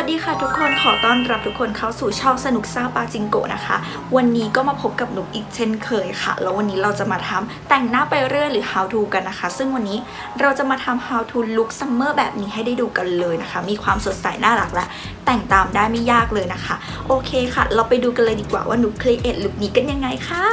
วัสดีค่ะทุกคนขอต้อนรับทุกคนเข้าสู่ช่องสนุกซ่าปาจิงโกะนะคะ วันนี้ก็มาพบกับหนุกอีกเช่นเคยค่ะ แล้ววันนี้เราจะมาทำแต่งหน้าไปเรื่อยหรือ how to กันนะคะ ซึ่งวันนี้เราจะมาทำ how to look summer แบบนี้ให้ได้ดูกันเลยนะคะ มีความสดใสน่ารักและแต่งตามได้ไม่ยากเลยนะคะ โอเคค่ะ เราไปดูกันเลยดีกว่าว่าหนุก create look นี้กันยังไงค่ะ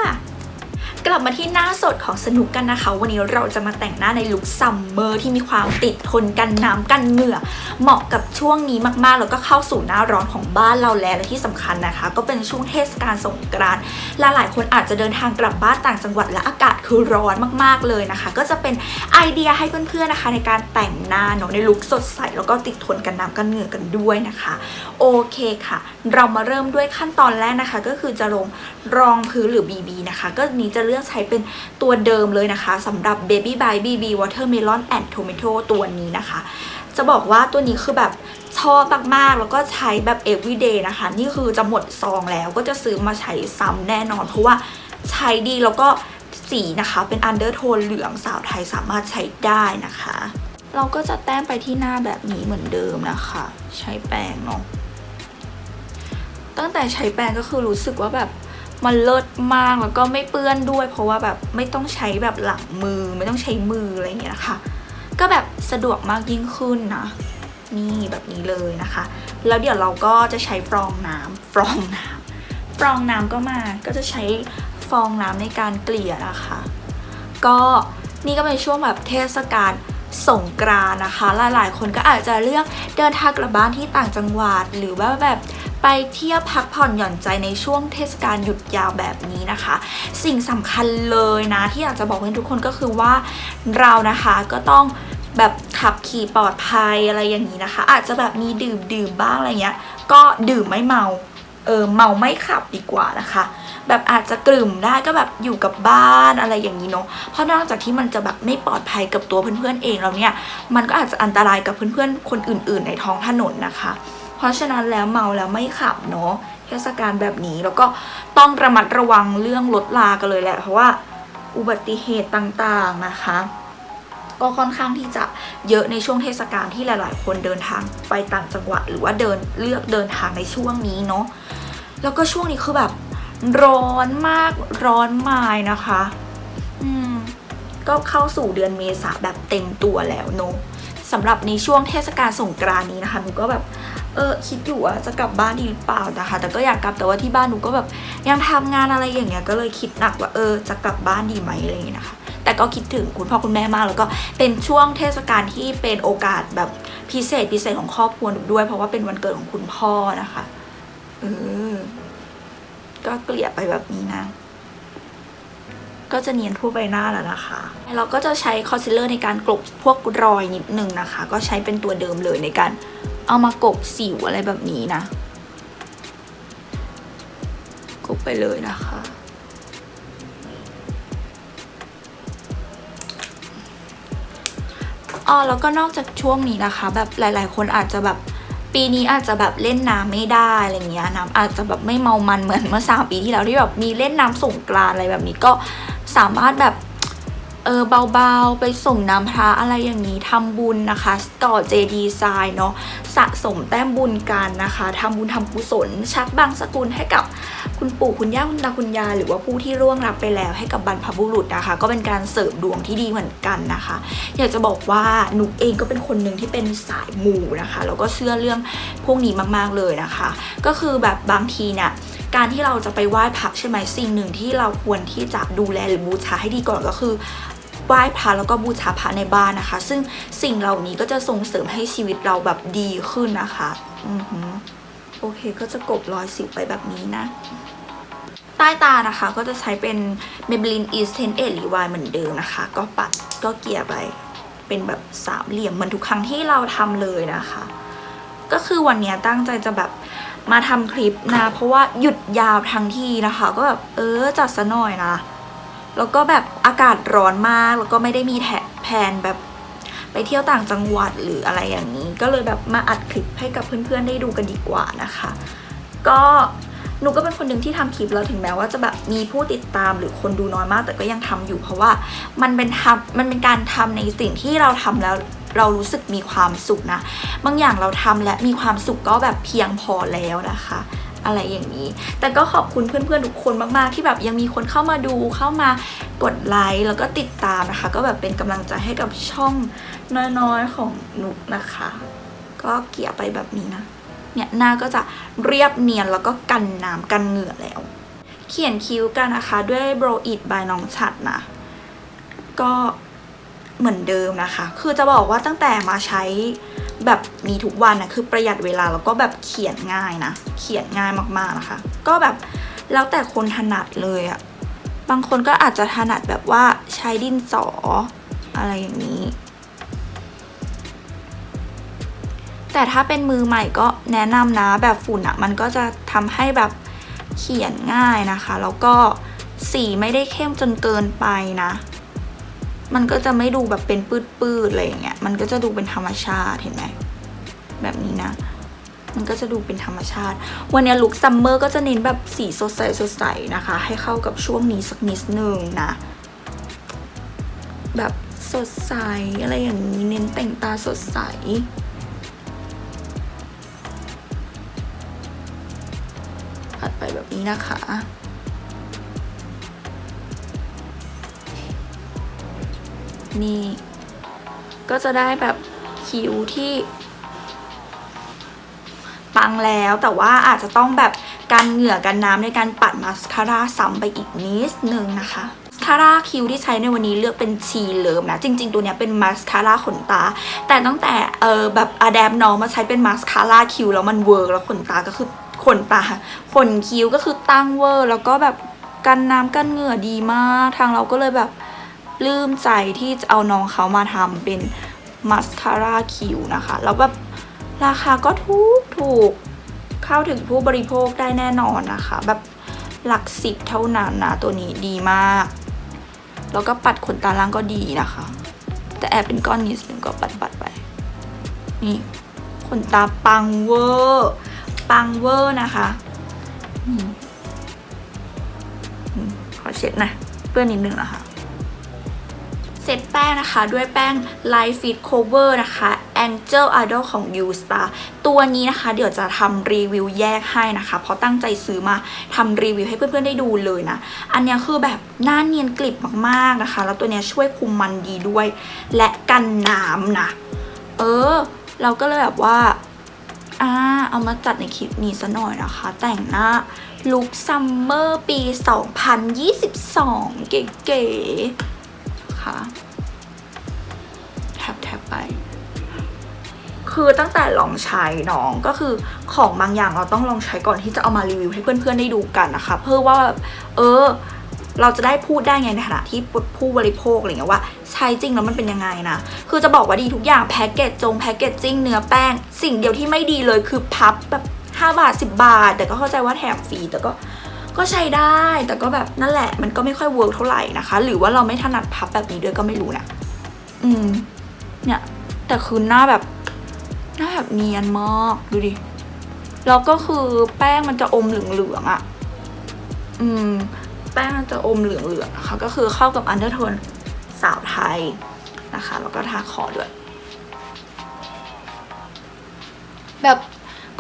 กลับมาที่หน้าสดของสนุกกันนะคะ วันนี้เราจะมาแต่งหน้าในลุคซัมเมอร์ที่มีความติดทนกันน้ำกันเหงื่อ เหมาะกับช่วงนี้มากๆ แล้วก็เข้าสู่หน้าร้อนของบ้านเราแล้วและที่สำคัญนะคะ ก็เป็นช่วงเทศกาลสงกรานต์ลหลายๆคนอาจจะเดินทางกลับบ้านต่างจังหวัดและอากาศคือร้อนมากๆเลยนะคะ ก็จะเป็นไอเดียให้เพื่อนๆนะคะ ในการแต่งหน้าเนาะในลุคสดใสแล้วก็ติดทนกันน้ำกันเหงื่อกันด้วยนะคะ โอเคค่ะ เรามาเริ่มด้วยขั้นตอนแรกนะคะ ก็คือจะลงรองพื้นหรือ BB นะคะ ก็นี้จะเลือกลือกใช้เป็นตัวเดิมเลยนะคะสำหรับ Baby by BB Watermelon and Tomato ตัวนี้นะคะ จะบอกว่าตัวนี้คือแบบชอบมากๆ แล้วก็ใช้แบบ everyday นะคะ นี่คือจะหมดซองแล้วก็จะซื้อมาใช้ซ้ำแน่นอน เพราะว่าใช้ดีแล้วก็สีนะคะ เป็น undertone เหลืองสาวไทยสามารถใช้ได้นะคะ เราก็จะแต้มไปที่หน้าแบบนี้เหมือนเดิมนะคะ ใช้แป้งเนาะตั้งแต่ใช้แปรงก็คือรู้สึกว่าแบบ มันเลิศมากแล้วก็ไม่เปื้อนด้วย เพราะว่าแบบไม่ต้องใช้แบบหลังมือไม่ต้องใช้มืออะไรอย่างเงี้ยนะคะก็แบบสะดวกมากยิ่งขึ้นนะนี่แบบนี้เลยนะคะ แล้วเดี๋ยวเราก็จะใช้ฟองน้ำฟองน้ำฟองน้ำก็มาก็จะใช้ฟองน้ำในการเกลี่ยนะคะ ก็นี่ก็เป็นช่วงแบบเทศกาลสงกรานนะคะ หลายๆ คนก็อาจจะเลือกเดินทางกลับบ้านที่ต่างจังหวัด หรือว่าแบบ ไปเที่ยวพักผ่อนหย่อนใจในช่วงเทศกาลหยุดยาวแบบนี้นะคะ สิ่งสำคัญเลยนะ ที่อยากจะบอกให้ทุกคนก็คือว่าเรานะคะก็ต้องแบบขับขี่ปลอดภัยอะไรอย่างนี้นะคะ อาจจะแบบมีดื่มดื่มบ้างอะไรเงี้ย ก็ดื่มไม่เมาเออเมาไม่ขับดีกว่านะคะ แบบอาจจะกลุ่มได้ก็แบบอยู่กับบ้านอะไรอย่างนี้เนาะเพราะนอกจากที่มันจะแบบไม่ปลอดภัยกับตัวเพื่อนๆเองแล้วเนี่ย มันก็อาจจะอันตรายกับเพื่อนๆคนอื่น ๆ ในท้องถนนนะคะ ราะฉะนั้นแล้วเมาแล้วไม่ขับเนาะเทศกาลแบบนี้แล้วก็ต้องระมัดระวังเรื่องรถลากันเลยแหละ เพราะว่าอุบัติเหตุต่างๆนะคะ ก็ค่อนข้างที่จะเยอะในช่วงเทศกาลที่หลาย ๆ คนเดินทางไปต่างจังหวัด หรือว่าเดินเลือกเดินทางในช่วงนี้เนาะแล้วก็ช่วงนี้คือแบบร้อนมากร้อนมายนะคะ อืม ก็เข้าสู่เดือนเมษาแบบเต็มตัวแล้วเนอะสำหรับในช่วงเทศกาลสงกรานนี้นะคะหนูก็แบบ เออคิดอยู่ว่าจะกลับบ้านดีหรือเปล่านะคะ แต่ก็อยากกลับแต่ว่าที่บ้านหนูก็แบบยังทำงานอะไรอย่างเงี้ยก็เลยคิดหนักว่าเออจะกลับบ้านดีไหมอะไรอย่างเงี้ยนะคะ แต่ก็คิดถึงคุณพ่อคุณแม่มากแล้วก็เป็นช่วงเทศกาลที่เป็นโอกาสแบบพิเศษพิเศษของครอบครัวหนูด้วย เพราะว่าเป็นวันเกิดของคุณพ่อนะคะเออก็เกลี่ยไปแบบนี้นะก็จะเนียนทั่วใบหน้าแล้วนะคะ เราก็จะใช้คอนซีลเลอร์ในการกลบพวกรอยนิดนึงนะคะ ก็ใช้เป็นตัวเดิมเลยในการ เอามากบสิวอะไรแบบนี้นะ กบไปเลยนะคะ อ๋อแล้วก็นอกจากช่วงนี้นะคะ แบบหลาย ๆ คนอาจจะแบบปีนี้อาจจะแบบเล่นน้ำไม่ได้อะไรเงี้ยน้ำอาจจะแบบไม่เมามันเหมือนเมื่อสามปีที่แล้วที่แบบมีเล่นน้ำสงกรานอะไรแบบนี้ก็สามารถแบบ เออเบาๆ ไปส่งน้ำพระอะไรอย่างนี้ทำบุญนะคะก่อเจดีย์ทรายเนาะสะสมแต้มบุญกันนะคะทำบุญทำกุศล ชักบางสกุลให้กับคุณปู่คุณย่าคุณตาคุณยายหรือว่าผู้ที่ร่วงรับไปแล้วให้กับบรรพบุรุษนะคะ ก็เป็นการเสริมดวงที่ดีเหมือนกันนะคะ อยากจะบอกว่าหนุกเองก็เป็นคนหนึ่งที่เป็นสายมูนะคะแล้วก็เชื่อเรื่องพวกนี้มากๆเลยนะคะ ก็คือแบบบางทีเนี่ยการที่เราจะไปไหว้พระใช่ไหมสิ่งหนึ่งที่เราควรที่จะดูแลหรือบูชาให้ดีก่อนก็คือ ไหว้พระแล้วก็บูชาพระในบ้านนะคะ ซึ่งสิ่งเหล่านี้ก็จะส่งเสริมให้ชีวิตเราแบบดีขึ้นนะคะอือหือโอเคก็จะกบรอยสิวไปแบบนี้นะ ใต้ตานะคะก็จะใช้เป็น Maybelline e s t e n t Edge Rewind เหมือนเดิมนะคะ ก็ปัดก็เกลี่ยไปเป็นแบบสามเหลี่ยมเหมือนทุกครั้งที่เราทำเลยนะคะ ก็คือวันนี้ตั้งใจจะแบบมาทำคลิปนะ เพราะว่าหยุดยาวทั้งทีนะคะ ก็แบบเออจัดซะหน่อยนะ แล้วก็แบบอากาศร้อนมากแล้วก็ไม่ได้มีแถแผนแบบไปเที่ยวต่างจังหวัดหรืออะไรอย่างนี้ ก็เลยแบบมาอัดคลิปให้กับเพื่อนๆได้ดูกันดีกว่านะคะ ก็หนูก็เป็นคนหนึ่งที่ทำคลิปแล้วถึงแม้ว่าจะแบบมีผู้ติดตามหรือคนดูน้อยมาก แต่ก็ยังทำอยู่เพราะว่ามันเป็นทำมันเป็นการทำในสิ่งที่เราทำแล้วเรารู้สึกมีความสุขนะ บางอย่างเราทำและมีความสุขก็แบบเพียงพอแล้วนะคะ อะไรอย่างนี้ แต่ก็ขอบคุณเพื่อนๆทุกคนมากๆ ที่แบบยังมีคนเข้ามาดูเข้ามากดไลค์แล้วก็ติดตามนะคะ ก็แบบเป็นกำลังใจให้กับช่องน้อยๆของนุกนะคะ ก็เกี่ยไปแบบนี้นะเนี่ยหน้าก็จะเรียบเนียนแล้วก็กันน้ำกันเหงื่อแล้ว เขียนคิ้วกันนะคะด้วยโบรอิดบายน้องฉัดนะ ก็เหมือนเดิมนะคะ คือจะบอกว่าตั้งแต่มาใช้ แบบนี้ทุกวันนะคือประหยัดเวลาแล้วก็แบบเขียนง่ายนะ เขียนง่ายมากๆนะคะ ก็แบบแล้วแต่คนถนัดเลยอะบางคนก็อาจจะถนัดแบบว่าใช้ดินสออะไรอย่างนี้ แต่ถ้าเป็นมือใหม่ก็แนะนำนะแบบฝุ่นอะมันก็จะทำให้แบบเขียนง่ายนะคะ แล้วก็สีไม่ได้เข้มจนเกินไปนะ มันก็จะไม่ดูแบบเป็นปื้ดๆอะไรอย่างเงี้ย มันก็จะดูเป็นธรรมชาติเห็นไหมแบบนี้นะ มันก็จะดูเป็นธรรมชาติ วันนี้ลุคซัมเมอร์ก็จะเน้นแบบสีสดใสสดใสนะคะ ให้เข้ากับช่วงนี้สักนิดนึงนะ แบบสดใสอะไรอย่างนี้เน้นแต่งตาสดใสผัดไปแบบนี้นะคะ นี่ ก็จะได้แบบคิ้วที่ปังแล้วแต่ว่าอาจจะต้องแบบการเหงื่อกันน้ำในการปัดมาสคาร่าซ้ำไปอีกนิดนึงนะคะมาสคาร่าคิ้วที่ใช้ในวันนี้เลือกเป็นชีเลิฟนะ จริง ๆ ตัวนี้เป็นมาสคาร่าขนตา แต่ตั้งแต่เออแบบอะแดมน้องมาใช้เป็นมาสคาร่าคิ้วแล้วมันเวิร์กแล้วขนตาก็คือขนตาขนคิ้วก็คือตั้งเวอร์ แล้วก็แบบกันน้ำกันเหงื่อดีมาก ทางเราก็เลยแบบ ลื้มใจที่จะเอาน้องเขามาทำเป็นมาสคาร่าคิวนะคะ แล้วแบบราคาก็ถูกถูกเข้าถึงผู้บริโภคได้แน่นอนนะคะ แบบหลักสิบเท่านั้นนะตัวนี้ดีมาก แล้วก็ปัดขนตาล่างก็ดีนะคะ แต่แอบเป็นก้อนนิดนึงก็ปัดปัดไป นี่ขนตาปังเวอร์ปังเวอร์นะคะขอเช็ดนะเปื้อนนิดนึงนะคะ เซตแป้งนะคะ ด้วยแป้ง Light Fit Cover นะคะ Angel Idol ของ U Star ตัวนี้นะคะ เดี๋ยวจะทำรีวิวแยกให้นะคะ เพราะตั้งใจซื้อมาทำรีวิวให้เพื่อนๆได้ดูเลยนะ อันนี้คือแบบหน้าเนียนกลิบมากๆนะคะ แล้วตัวนี้ช่วยคุมมันดีด้วย และกันน้ำนะ เออ เราก็เลยแบบว่าอ่าเอามาจัดในคลิปนี้ซะหน่อยนะคะ แต่งหน้าลุคซัมเมอร์ปี 2022 เก๋ๆ คะแทบแทบไป คือตั้งแต่ลองใช้น้องก็คือของบางอย่างเราต้องลองใช้ก่อนที่จะเอามารีวิวให้เพื่อนๆได้ดูกันนะคะ เพื่อว่าแบบเออเราจะได้พูดได้ไงในฐานะที่ผู้บริโภคอะไรเงี้ยว่าใช้จริงแล้วมันเป็นยังไงนะ คือจะบอกว่าดีทุกอย่างแพ็กเกจจงแพ็กเกจจิ้งเนื้อแป้ง สิ่งเดียวที่ไม่ดีเลยคือพับแบบ 5 บาท 10 บาท แต่ก็เข้าใจว่าแถมฟรีแต่ก็ ก็ใช้ได้ แต่ก็แบบนั่นแหละ มันก็ไม่ค่อยเวิร์กเท่าไหร่นะคะ หรือว่าเราไม่ถนัดพับแบบนี้ด้วยก็ไม่รู้นะอืม เนี่ย แต่คือหน้าแบบ หน้าแบบเนียนมากดูดิ แล้วก็คือแป้งมันจะอมเหลืองๆอะ่ะ อืม แป้งมันจะอมเหลืองๆนะคะ ก็คือเข้ากับอันเดอร์โทนสาวไทยนะคะ แล้วก็ทาคอด้วย แบบ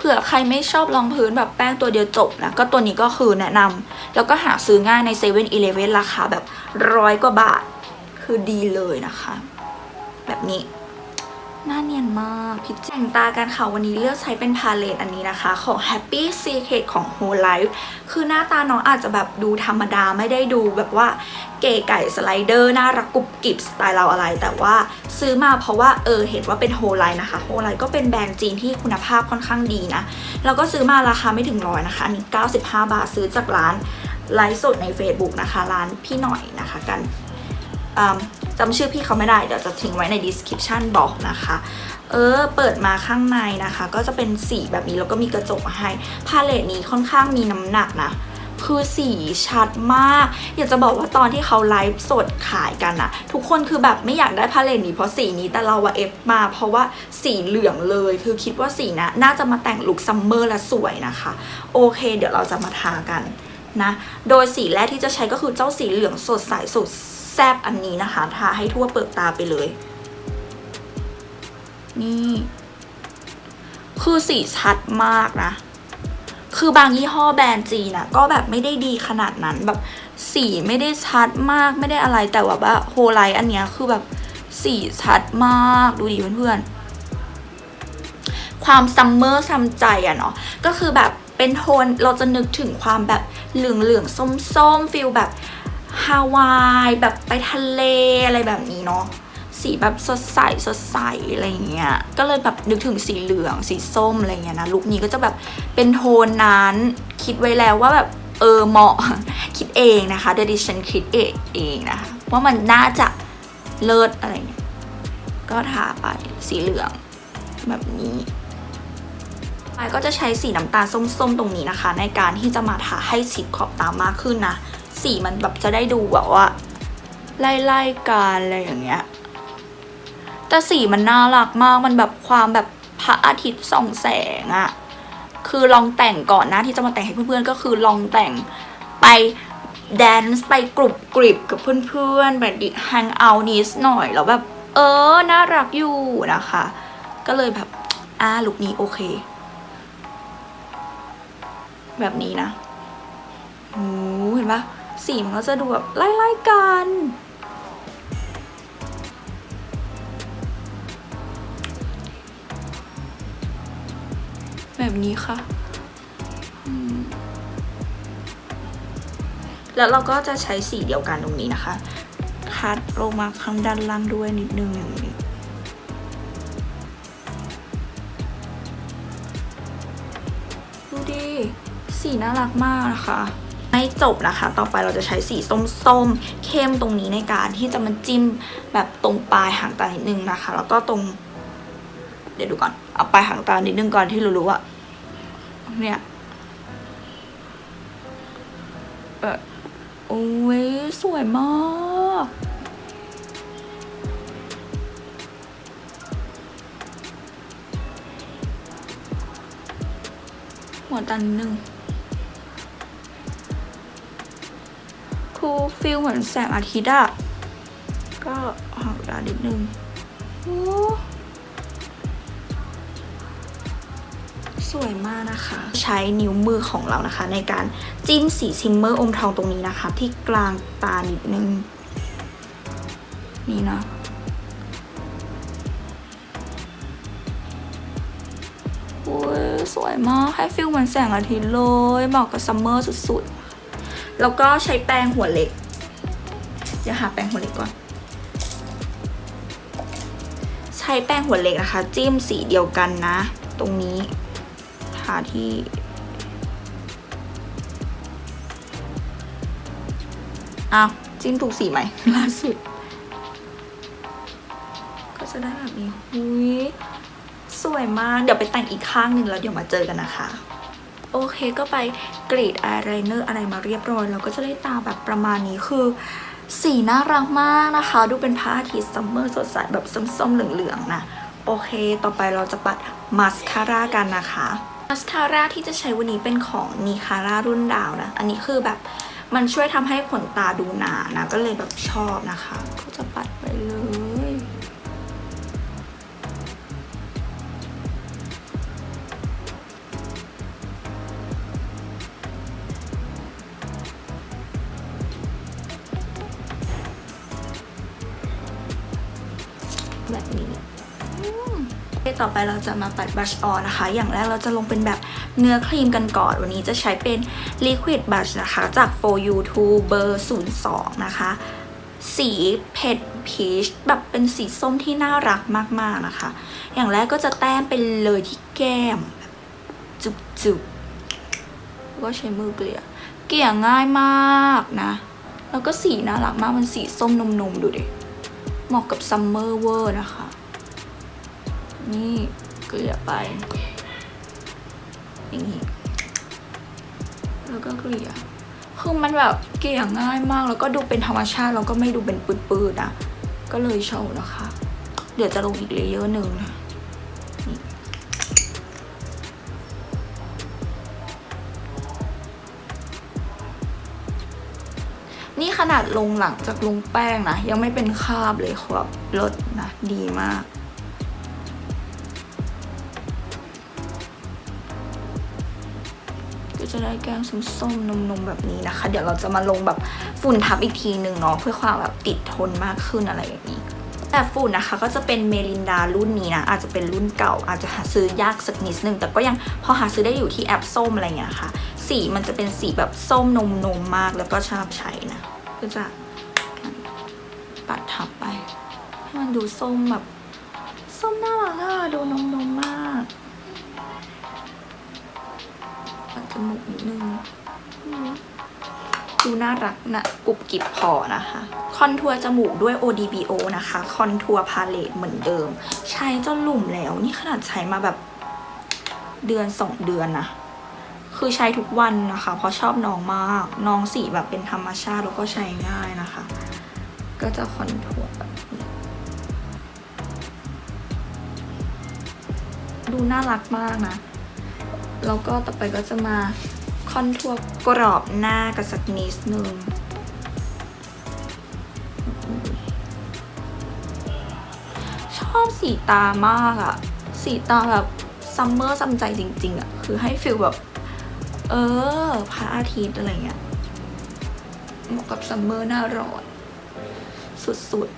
ผื่อใครไม่ชอบรองพื้นแบบแป้งตัวเดียวจบนะก็ตัวนี้ก็คือแนะนำแล้วก็หาซื้อง่ายในเซเว่นอีเลเวนราคาแบบร้อยกว่าบาท คือดีเลยนะคะ แบบนี้ หน้าเนียนมากพิจแต่งตากันค่ะวันนี้เลือกใช้เป็นพาเลตอันนี้นะคะ ของ Happy Secret ของ Whole Life คือหน้าตาน้องอาจจะแบบดูธรรมดาไม่ได้ดูแบบว่าเก๋ไก่สไลเดอร์น่ารักกุบกิบสไตล์เราอะไร แต่ว่าซื้อมาเพราะว่าเออเห็นว่าเป็น Whole Life นะคะ Whole Life ก็เป็นแบรนด์จีนที่คุณภาพค่อนข้างดีนะ แล้วก็ซื้อมาราคาไม่ถึงร้อยนะคะอันนี้ 95 บาทซื้อจากร้านไลฟ์สดใน Facebook นะคะ ร้านพี่หน่อยนะคะกันอืม จำชื่อพี่เขาไม่ได้ เดี๋ยวจะทิ้งไว้ใน description บอกนะคะ เออ เปิดมาข้างในนะคะ ก็จะเป็นสีแบบนี้แล้วก็มีกระจกมาให้ พาเลตนี้ค่อนข้างมีน้ำหนักนะคือสีชัดมาก อยากจะบอกว่าตอนที่เขาไลฟ์สดขายกันอะทุกคนคือแบบไม่อยากได้พาเลตนี้เพราะสีนี้แต่เราว่าเอฟมา เพราะว่าสีเหลืองเลย คือคิดว่าสีนะน่าจะมาแต่งลุคซัมเมอร์และสวยนะคะ โอเค เดี๋ยวเราจะมาทากันนะ โดยสีแรกที่จะใช้ก็คือเจ้าสีเหลืองสดใสสุด แซบอันนี้นะคะ ทาให้ทั่วเปลือกตาไปเลย นี่ คือสีชัดมากนะ คือบางยี่ห้อแบรนด์จีนะก็แบบไม่ได้ดีขนาดนั้นแบบสีไม่ได้ชัดมากไม่ได้อะไรแต่ว่าแบบโฮไลท์อันเนี้ยคือแบบสีชัดมากดูดิเพื่อนๆ ความซัมเมอร์ซัมใจอะเนาะก็คือแบบเป็นโทนเราจะนึกถึงความแบบเหลืองเหลืองส้มส้มๆฟิลแบบ ฮาวายแบบไปทะเลอะไรแบบนี้เนาะสีแบบสดใสสดใสอะไรเงี้ย ก็เลยแบบนึกถึงสีเหลืองสีส้มอะไรเงี้ยนะลุคนี้ก็จะแบบเป็นโทนนั้นคิดไว้แล้วว่าแบบเออเหมาะคิดเองนะคะเดดิฉันคิดเองเองนะคะว่ามันน่าจะเลิศอะไรเงี้ยก็ทาไปสีเหลืองแบบนี้ไปก็จะใช้สีน้ำตาลส้มๆตรงนี้นะคะ ในการที่จะมาทาให้ชิดขอบตามากขึ้นนะ สีมันแบบจะได้ดูแบบว่า ไล่ๆกันอะไรอย่างเงี้ย แต่สีมันน่ารักมากมันแบบความแบบพระอาทิตย์ส่องแสงอะคือลองแต่งก่อนนะที่จะมาแต่งให้เพื่อนๆก็คือลองแต่งไปแดนซ์ไปกรุบกริบกับเพื่อนๆแบบดิแฮงเอาท์นิดหน่อยแล้วแบบเออ น่ารักอยู่นะคะ ก็เลยแบบอ่าลุคนี้โอเค แบบนี้นะโอ้เห็นปะ สีมันก็จะดูแบบไล่ๆกันแบบนี้ค่ะ แล้วเราก็จะใช้สีเดียวกันตรงนี้นะคะ คัดลงมาข้างด้านล่างด้วยนิดนึงอย่างนี้ ดูดิ สีน่ารักมากนะคะ ไม่จบนะคะ ต่อไปเราจะใช้สีส้มๆ เข้มตรงนี้ในการที่จะมาจิ้มแบบตรงปลายหางตานิดนึงนะคะ แล้วก็ตรง เดี๋ยวดูก่อน เอาปลายหางตานิดนึงก่อนที่รู้ๆว่าเนี่ยเออโอ้ยสวยมากหัวตานิดนึงูฟิลเหมือนแสงอาทิตย์อะก็หางตานิดนึงโอ้สวยมากนะคะ ใช้นิ้วมือของเรานะคะ ในการจิ้มสีชิมเมอร์อมทองตรงนี้นะคะ ที่กลางตานิดนึง นี่นะสวยมาก ให้ฟิลเหมือนแสงอาทิตย์เลยเหมาะกับซัมเมอร์สุดๆ แล้วก็ใช้แป้งหัวเล็ก เดี๋ยวหาแป้งหัวเล็กก่อน ใช้แป้งหัวเล็กนะคะ จิ้มสีเดียวกันนะ ตรงนี้ทาที่อ้าวจิ้มถูกสีไหมล่าสุด ก็จะได้แบบนี้หุยสวยมาก เดี๋ยวไปแต่งอีกข้างหนึ่งแล้วเดี๋ยวมาเจอกันนะคะ โอเคก็ไปกรีดอายไลเนอร์อะไรมาเรียบร้อยเราก็จะได้ตาแบบประมาณนี้คือสีน่ารักมากนะคะ ดูเป็นพระอาทิตย์ซัมเมอร์สดใสแบบส้มๆเหลืองๆนะโอเค ต่อไปเราจะปัดมาสคาร่ากันนะคะมาสคาร่าที่จะใช้วันนี้เป็นของนีคาร่ารุ่นดาวนะ อันนี้คือแบบมันช่วยทำให้ขนตาดูหนานะ ก็เลยแบบชอบนะคะ ก็จะปัดไปเลย แบบนี้ต่อไปเราจะมาปัดบ r ัชออนนะคะ อย่างแรกเราจะลงเป็นแบบเนื้อครีมกันก่อน วันนี้จะใช้เป็น Liquid Blush นะคะ จาก For You To เบอร์ 02 นะคะ สีเผ็ดพีชแบบเป็นสีส้มที่น่ารักมากๆนะคะ อย่างแรกก็จะแต้มไปเลยที่แก้มแบบจุบๆก็ใช้มือเกลี่ย เกลี่ยง่ายมากนะ แล้วก็สีน่ารักมาก มันสีส้มนมๆ ดูดิ เหมาะกับซัมเมอร์เวอร์นะคะ นี่เกลี่ยไป อย่างนี้ แล้วก็เกลี่ย คือมันแบบเกลี่ยง่ายมาก แล้วก็ดูเป็นธรรมชาติ แล้วก็ไม่ดูเป็นปืดๆนะ ก็เลยชอบนะคะ เดี๋ยวจะลงอีกเลเยอร์หนึ่งนะี่ขนาดลงหลังจากลงแป้งนะ ยังไม่เป็นคราบเลยครับรสนะดีมาก ก็จะได้แก้มส้มๆนมๆแบบนี้นะคะ เดี๋ยวเราจะมาลงแบบฝุ่นทับอีกทีหนึ่งเนาะเพื่อความแบบติดทนมากขึ้นอะไรอย่างนี้แต่ฝุ่นนะคะก็จะเป็นเมลินดารุ่นนี้นะ อาจจะเป็นรุ่นเก่า อาจจะหาซื้อยากสักนิดนึง แต่ก็ยังพอหาซื้อได้อยู่ที่แอปส้มอะไรอย่เงี้ยค่ะ สีมันจะเป็นสีแบบส้มนมนมมากแล้วก็ชอบใช้ ก็จะปัดทับไป ให้มันดูส้มแบบส้มน่ารักอะดูนมนมมากปัดจมูกนิดนึงดูน่ารักนะกรุบกริบพอนะคะ คอนทัวร์จมูกด้วย ODBO นะคะ คอนทัวร์พาเลตเหมือนเดิม ใช้จนหลุ่มแล้ว นี่ขนาดใช้มาแบบเดือนสองเดือนนะ คือใช้ทุกวันนะคะ เพราะชอบน้องมาก น้องสีแบบเป็นธรรมชาติแล้วก็ใช้ง่ายนะคะ ก็จะคอนทัวร์แบบนี้ดูน่ารักมากนะ แล้วก็ต่อไปก็จะมาคอนทัวร์กรอบหน้ากันสักนิดนึงชอบสีตามากอะสีตาแบบซัมเมอร์ซัมใจจริง ๆอะคือให้ฟิลแบบ เออพระอาทิตย์อะไรเงี้ยเหมาะกับซัมเมอร์หน้าร้อนสุดๆ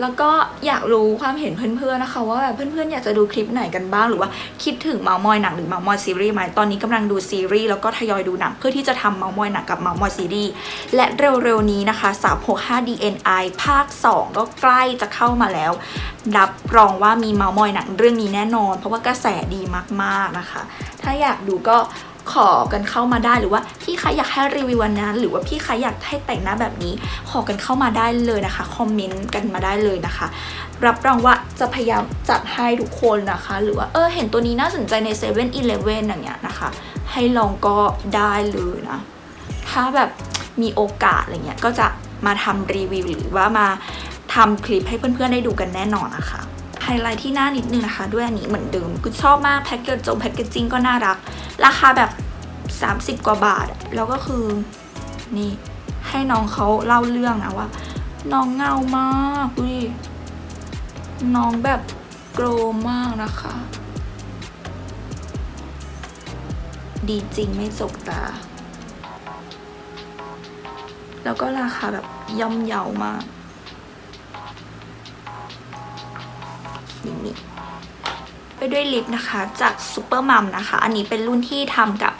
แล้วก็อยากรู้ความเห็นเพื่อนๆนะคะ ว่าแบบเพื่อนๆ อยากจะดูคลิปไหนกันบ้างหรือว่าคิดถึงเมามอยหนังหรือเมามอยซีรีส์ไหมตอนนี้กำลังดูซีรีส์แล้วก็ทยอยดูหนังเพื่อที่จะทำเมามอยหนังกับเมามอยซีรีส์และเร็วๆนี้นะคะ365 DNI ภาค 2 ก็ใกล้จะเข้ามาแล้ว รับรองว่ามีเมามอยหนังเรื่องนี้แน่นอน เพราะว่ากระแสดีมากๆนะคะ ถ้าอยากดูก็ขอกันเข้ามาได้หรือว่าพี่ใครอยากให้รีวิววันนั้น หรือว่าพี่ใครอยากให้แต่งหน้าแบบนี้ ขอกันเข้ามาได้เลยนะคะคอมเมนต์กันมาได้เลยนะคะ รับรองว่าจะพยายามจัดให้ทุกคนนะคะ หรือว่าเออเห็นตัวนี้น่าสนใจใน7 e เ e ่ e ออย่างเงี้ยนะคะ ให้ลองก็ได้เลยนะ ถ้าแบบมีโอกาสอะไรเงี้ยก็จะมาทำรีวิวหรือว่ามาทำคลิปให้เพื่อนๆได้ดูกันแน่นอนนะคะ ฮไลท์ที่หน้านิดนึงนะคะ ด้วยอันนี้เหมือนเดิมกูชอบมากแพ็กเกจจงแพ็กเกจจิ้งก็น่ารัก ราคาแบบ 30 กว่าบาท แล้วก็คือนี่ให้น้องเขาเล่าเรื่องนะว่า น้องเงามากดูดิน้องแบบโกรมากนะคะ ดีจริงไม่จกตา แล้วก็ราคาแบบย่อมเยาวมาก ด้วยลิปนะคะ จากซูเปอร์มัมนะคะ อันนี้เป็นรุ่นที่ทำกับ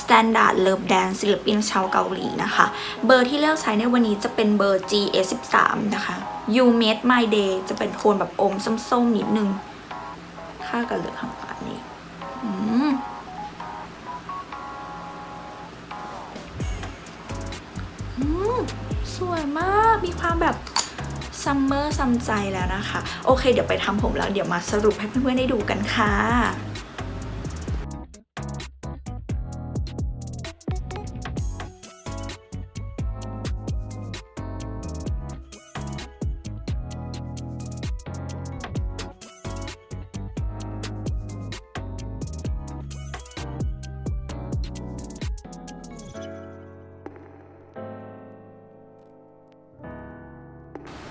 Standard Love Dance ศิลปินชาวเกาหลีนะคะ เบอร์ที่เลือกใช้ในวันนี้จะเป็นเบอร์ GS13 นะคะ You Made My Day จะเป็นโทนแบบอมส้มๆนิดนึงค่ากันเหลือทางขวานี่อืมอืมสวยมาก มีความแบบ ซัมเมอร์ซัมใจแล้วนะคะ โอเค เดี๋ยวไปทำผมแล้ว เดี๋ยวมาสรุปให้เพื่อนๆได้ดูกันค่ะ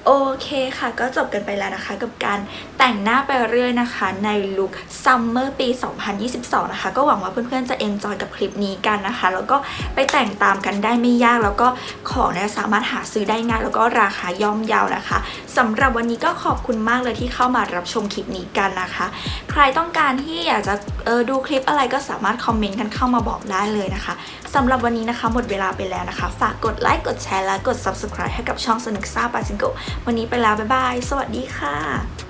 โอเคค่ะก็จบกันไปแล้วนะคะ กับการแต่งหน้าไปเรื่อยนะคะ ในลุคซัมเมอร์ปี 2022 นะคะ ก็หวังว่าเพื่อนๆจะเอนจอยกับคลิปนี้กันนะคะ แล้วก็ไปแต่งตามกันได้ไม่ยาก แล้วก็ของเนี่ยสามารถหาซื้อได้ง่าย แล้วก็ราคาย่อมเยาวนะคะสำหรับวันนี้ก็ขอบคุณมากเลยที่เข้ามารับชมคลิปนี้กันนะคะ ใครต้องการที่อยากจะ เออดูคลิปอะไรก็สามารถคอมเมนต์กันเข้ามาบอกได้เลยนะคะสำหรับวันนี้นะคะหมดเวลาไปแล้วนะคะ ฝากกดไลค์กดแชร์และกด subscribe ให้กับช่องสนุกซ่าปาจิงโกวันนี้ไปแล้วบ๊ายบาย สวัสดีค่ะ